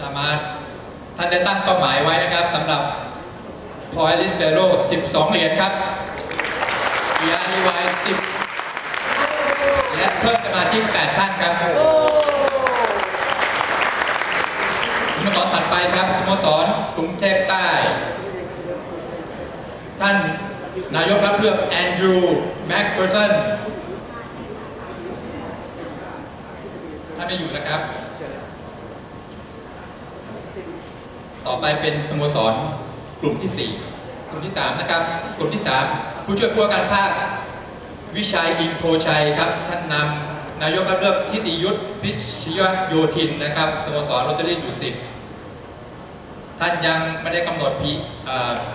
สามารถท่านได้ตั้งเป้าหมายไว้นะครับสำหรับพอยลิสเฟโร่12 เหรียญครับ BREY 10 และเพิ่มสมาชิก 8 ท่านครับสโมสรถัดไปครับสโมสรกรุงเทพใต้ ท่านนายกรับเลือกแอนดรูว์แม็กเฟอร์สันท่านไม่อยู่นะครับ ต่อไปเป็นสโมสรกลุ่มที่ 4 กลุ่มที่ 3 นะครับ กลุ่มที่ 3 ผู้ช่วยผู้ว่าการภาค วิชัยอินโพชัยครับ ท่านนำนายกรับเลือกทิติยุทธพิชยโยธินนะครับสโมสรโรตารี่อยู่สิบท่านยังไม่ได้กำหนดพี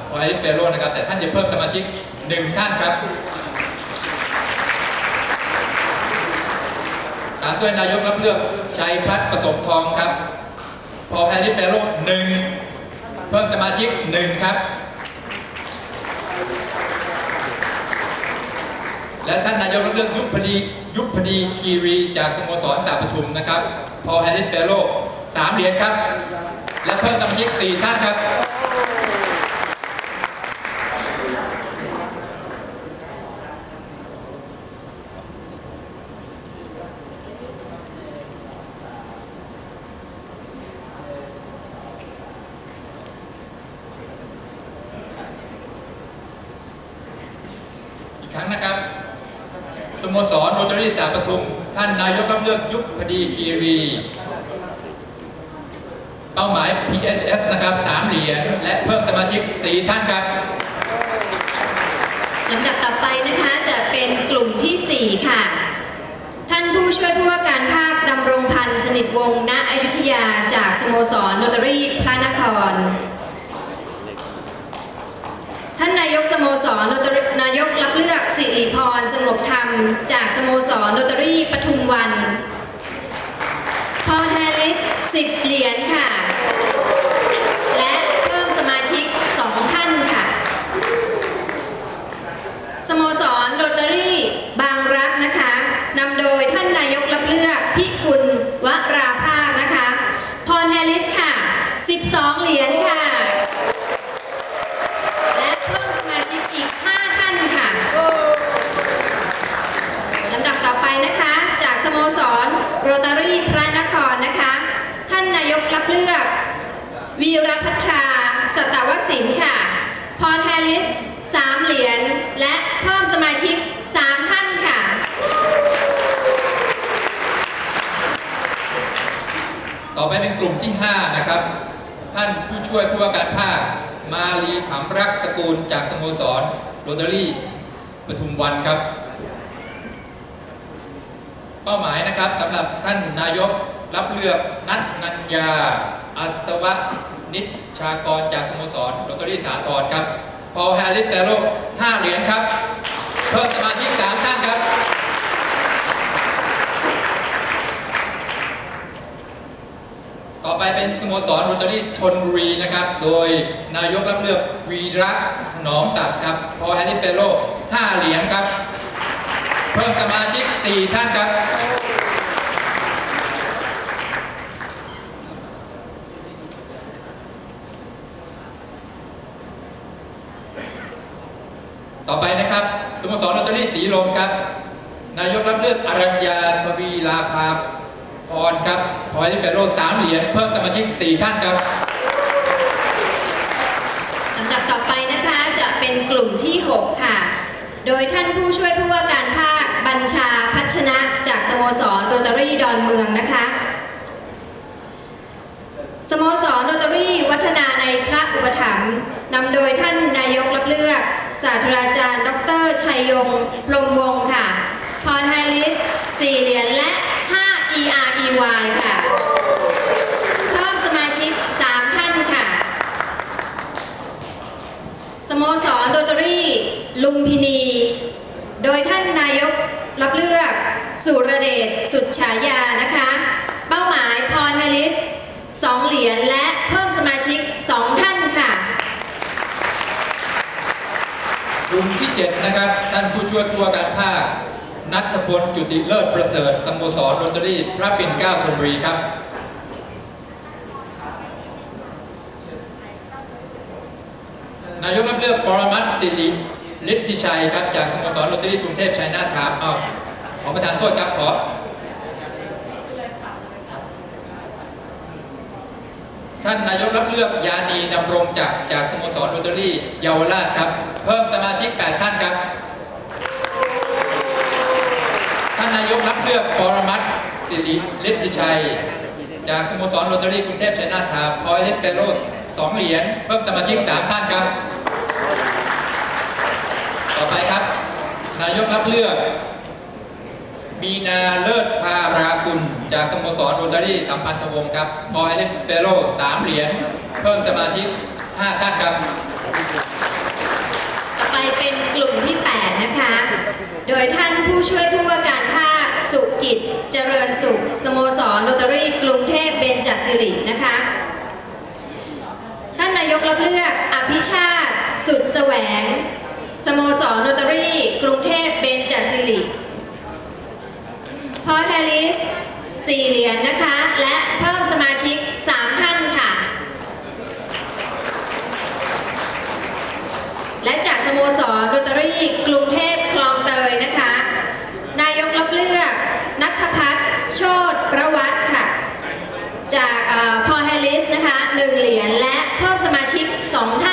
พอยเฟโรนะครับ แต่ท่านจะเพิ่มสมาชิกหนึ่งท่านครับตามด้วยนายกรับเลือกชัยพัฒน์ประสบทองครับ พอแฮร์รี่เฟโรหนึ่ง พิ่มสมาชิกหนึ่งครับ และท่านนายกรับเลือกยุพดียุพดีคีรีจากสโมสรสาปทุมนะครับ พอแฮร์รี่เฟโรสามเหรียญครับ และเพิ่มสมาชิกสี่ท่านครับ ครั้งนะครับ สโมสรโรตารี่สาปทุม ท่านนายกรับเลือกยุพดีคีรี เป้าหมาย PHF นะครับ3เหรียญและเพิ่มสมาชิก4ท่านครับลำดับต่อไปนะคะจะเป็นกลุ่มทีสี่ 4 ค่ะ ท่านผู้ช่วยผู้ว่าการภาคดำรงพันธ์สนิทวงศ์ณอยุธยาจากสโมสรโนตารีพระนคร ท่านนายกสโมสรโนตารีนายก ริพรสงบธรรม จากสโมสรโนตารี่ปทุมวันพอลแฮริส10เหรียญค่ะ และเพิ่มสมาชิก2ท่านค่ะ สโมสรโรตารี่บางรักนะคะนำโดยท่านนายกรับเลือกพิกุลวราภาคนะคะพรแฮริสค่ะ 12 เหรียญค่ะ โรตารี่พระนครนะคะ ท่านนายกรับเลือก วีรพัทราสตวสินค่ะ พรแฮริส3เหรียญ และเพิ่มสมาชิก3ท่านค่ะ ต่อไปเป็นกลุ่มที่ 5 นะครับ ท่านผู้ช่วยผู้ว่าการภาค มาลีขำรักตระกูลจากสโมสรโรตารี่ปทุมวันครับ เป้าหมายนะครับสำหรับท่านนายกรับเลือกนัทนัญญา อัศวะนิชชากรจากสโมสรโรตารี่สาทรครับ พอลแฮร์ริสเซโร่5เหรียญครับ เพิ่มสมาชิก3ท่านครับ ต่อไปเป็นสโมสรโรตารี่ธนบุรีนะครับ โดยนายกรับเลือกวีระถนอมศักดิ์ครับ พอลแฮร์ริสเซโร่5เหรียญครับ เพิ่มสมาชิก 4 ท่านครับ ต่อไปนะครับสโมสรลอตเตอรี่สีลมครับ นายกรับเลือกอรัญญาทวีลาภาพรครับพอยลิเฟโรสามเหรียญเพิ่มสมาชิก 4 ท่านครับลำดับต่อไปนะคะจะเป็นกลุ่มที่ 6 ค่ะ โดยท่านผู้ช่วยผู้ว่าการภาคบัญชาพัชนะ จากสโมสรโรตารี่ดอนเมืองนะคะ สโมสรโรตารี่วัฒนาในพระอุปถัมภ์นำโดยท่านนายกรับเลือก ศาสตราจารย์ ดรชัยยงพรมวงศ์ค่ะ พรไฮริส4เหรียญและ 5 EREY ค่ะ เพิ่มสมาชิก 3 ท่านค่ะ ส โมสรโรตารี่ลุมพินี โดยท่านนายกรับเลือก สุรเดชสุดฉายานะคะ เป้าหมายพรไฮริส2เหรียญและเพิ่มสมาชิก2ท่านค่ะกลุ่มที่ 7 นะครับ ท่านผู้ช่วยผู้ว่าการภาค นัทพลจุติเลิศประเสริฐสโมสรโรตารี่พระปิ่นเกล้าธนบุรีครับ นายกรับเลือกปรมัตสิริฤทธิชัยครับจากสโมสรโรตารี่กรุงเทพชัยนาทาวน์อ้าขอประทานโทษครับขอท่านนายกรับเลือกยานีดำรงจากจากสโมสรโรตารี่เยาวราชครับ เพิ่มสมาชิก 8 ท่านครับ ท่านนายกรับเลือกปรมัตสิริฤทธิชัย จากสโมสรโรตารี่กรุงเทพชัยนาทาวน์คอยเลสเฟโรสสองเหรียญเพิ่มสมาชิก 3 ท่านครับ ต่อไปครับ นายกรับเลือก มีนาเลิศธารากุลจากสโมสรโรตารี่สัมพันธวงศ์ครับคอยเลสเฟโรสามเหรียญ เพิ่มสมาชิก5ท่านครับ ต่อไปเป็นกลุ่มที่ 8 นะคะ โดยท่านผู้ช่วยผู้ว่าการภาคสุกิจเจริญสุข สโมสรโรตารี่กรุงเทพเบญจศิรินะคะท่านนายกรับเลือกอภิชาติ สุดแสวง สโมสรโรตารี่กรุงเทพเบญจศิริพอแฮร์ริส4เหรียญนะคะ และเพิ่มสมาชิก 3 ท่านค่ะ และจากสโมสรโรตารี่กรุงเทพคลองเตยนะคะ นายกรับเลือก นัทพัฒน์โชตประวัติค่ะ จากพอแฮร์ริสนะคะ1เหรียญและเพิ่มสมาชิก 2 ท่าน